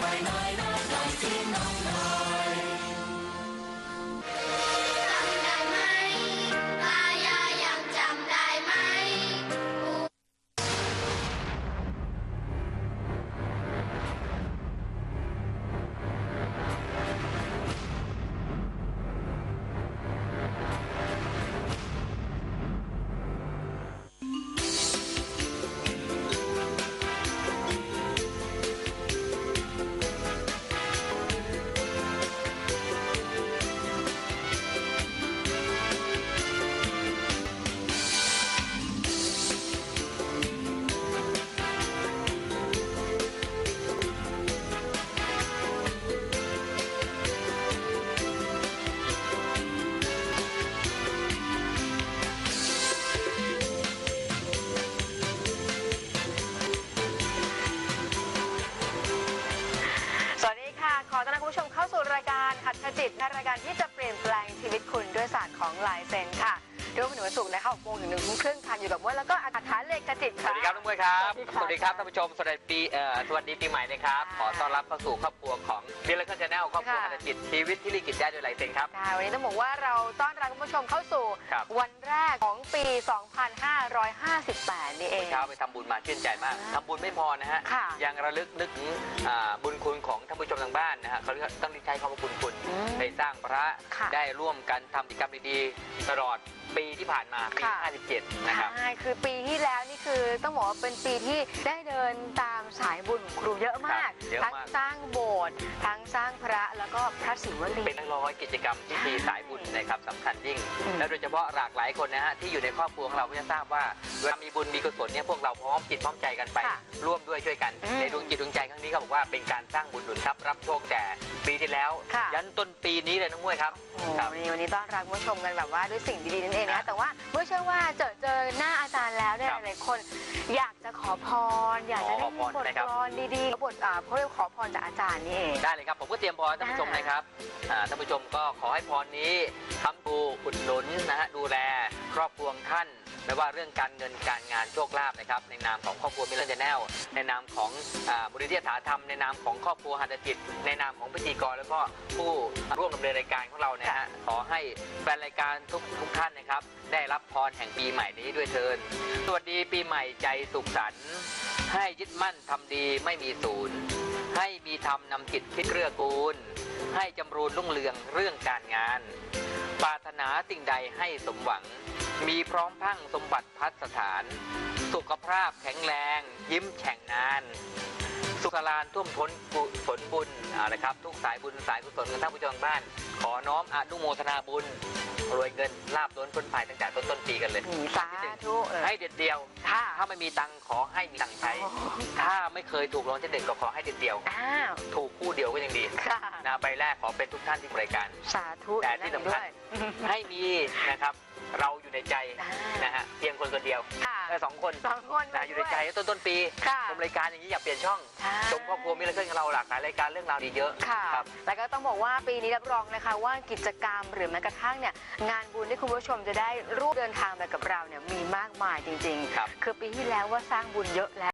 ngoài nơi nơi nơi thiên nông nổi ชมเข้าสู่รายการหัดขจิตในรายการที่จะเปลี่ยนแปลงชีวิตคุณด้วยศาสตร์ของลายเซ็นค่ะด้วยวันหนึ่งวันศุกร์นะคะ6โมงถึงหนึ่งทุ่มครึ่งค่ะอยู่กับม้วนแล้วก็อาคารเลขขจิตสค่ะ วัสดีครับน้องมวยครับ สวัสดีค่ะท่านผู้ชม สวัสดีปีเอ่อสวัสดีปีใหม่นะครับค่ะขอต้อนรับเข้าสู่ครอบครัวของดิลเลอร์ชาแนลครอบครัวค่ะฮันจิตชีวิตที่ลีกิจได้โดยไลเซนครับ ค่ะวันนี้ต้องบอกว่าเราต้อนรับคุณผู้ชมเข้าสู่ ครับ วันแรกของปี 2558 นี่เอง เช้าไปทำบุญมาชื่นใจมากอ่าทำบุญไม่พอนะฮะ ค่ะยังระลึกนึกถึงอ่าบุญ เขาเรียกว่าต้องใช้คำว่าบุญคุณอืมได้สร้างพระค่ะได้ร่วมกันทำกิจกรรมดีๆตลอดปีที่ ผ่านมาปี ค่ะ 57 นะครับ ใช่คือปีที่แล้วนี่คือต้องบอกว่าเป็นปีที่ได้เดินตามสายบุญของครูเยอะมาก ครับเยอะทั้งมาก สร้างโบสถ์ทั้งสร้างพระแล้วก็พระศิวลี เป็นร้อยกิจกรรมที่มีสายบุญนะครับสำคัญยิ่ง อืม และโดยเฉพาะหลากหลายคนนะฮะที่อยู่ในครอบครัวของเราก็จะทราบว่าเวลามีบุญมีกุศลเนี่ยพวกเราพร้อมจิตพร้อมใจกันไป ค่ะร่วมด้วยช่วยกัน อืมในดวงจิตดวงใจครั้งนี้ก็บอกว่าเป็นการสร้างบุญหนุนทรัพย์รับโชคแต่ปีที่แล้ว ค่ะ ยันต้นปีนี้เลยน้องมวยครับ โอ้ครับ วันนี้วันนี้ต้อนรับคุณผู้ชมกันแบบว่าด้วยสิ่งดีๆนั่นเองครันะบแต่ว่าเมื่อเชื่อว่าเจอเจอหน้าอาจารย์แล้วเนี่ยครับหลายๆคน อยากจะขอพร อยากจะขได้อพรบทนะครับ กลอนดีๆบทอ่าเขาเรียกขอพรจากอาจารย์นี่เองได้เลยครับ ผมก็เตรียมพรท่านผู้ชมอ่านนะครับอ่าท่านผู้ชมก็ขอให้พรนี้ค้ำปูอุดหนุนนะฮะดูแลครอบครัวของท่าน ไม่ว่าเรื่องการเงินการงานโชคลาภนะครับในนามของครอบครัวมิลเลอร์แนลในนามของบริเทียถาธรรม ในนามของครอบครัวหันจิตในนามของพิธีกรแล้วก็ผู้ร่วมดำเนินรายการของเรานะฮะขอให้แฟนรายการทุกทุกท่านนะครับ ได้รับพรแห่งปีใหม่นี้ด้วยเทินสวัสดีปีใหม่ใจสุขสันต์ให้ยึดมั่นทำดีไม่มีศูนย์ ให้มีธรรมนำจิตคิดเกื้อกูล ให้จำรูนรุ่งเรืองเรื่องการงาน ปรารถนาสิ่งใดให้สมหวัง มีพร้อมพรั่งสมบัติพัฒสถาน สุขภาพแข็งแรง ยิ้มแฉ่งนาน สุขลานท่วมท้นกุศลบุญเอาละครับ ทุกสายบุญสายกุศลของท่านผู้ชมทางบ้าน ขอน้อมอนุโมทนาบุญ รวยเงินลาบล้นพ้นภัยตั้งแต่ต้นต้นปีกันเลยอืมสาธุเออให้เด็ดเดียวค่ะถ้าไม่มีตังค์ขอให้มีตังค์ใช้โอ้โหถ้าไม่เคยถูกรางวัลที่หนึ่งก็ขอให้เด็ดเดียวอ้าวถูกคู่เดียวก็ยังดีค่ะนะใบแรกขอเป็นทุกท่านที่รายการ สาธุแต่ที่สำคัญด้วยให้มีนะครับเราอยู่ ในใจอ่านนะฮะเพียงคนคนเดียวค่ะเออสองคนสองคนนะอยู่ในใจต้นต้นปีค่ะชมรายการอย่างนี้อย่าเปลี่ยนช่องใช่ชมครอบครัวมีเรื่องของเราหลากหลายรายการเรื่องราวดีเยอะค่ะครับแล้วก็ต้องบอกว่าปีนี้รับรองนะคะว่ากิจกรรมหรือแม้กระทั่งเนี่ยงานบุญที่คุณผู้ชมจะได้ร่วมเดินทางไปกับเราเนี่ยมีมากมายจริงครับๆคือปีที่แล้วว่าสร้างบุญเยอะแล้ว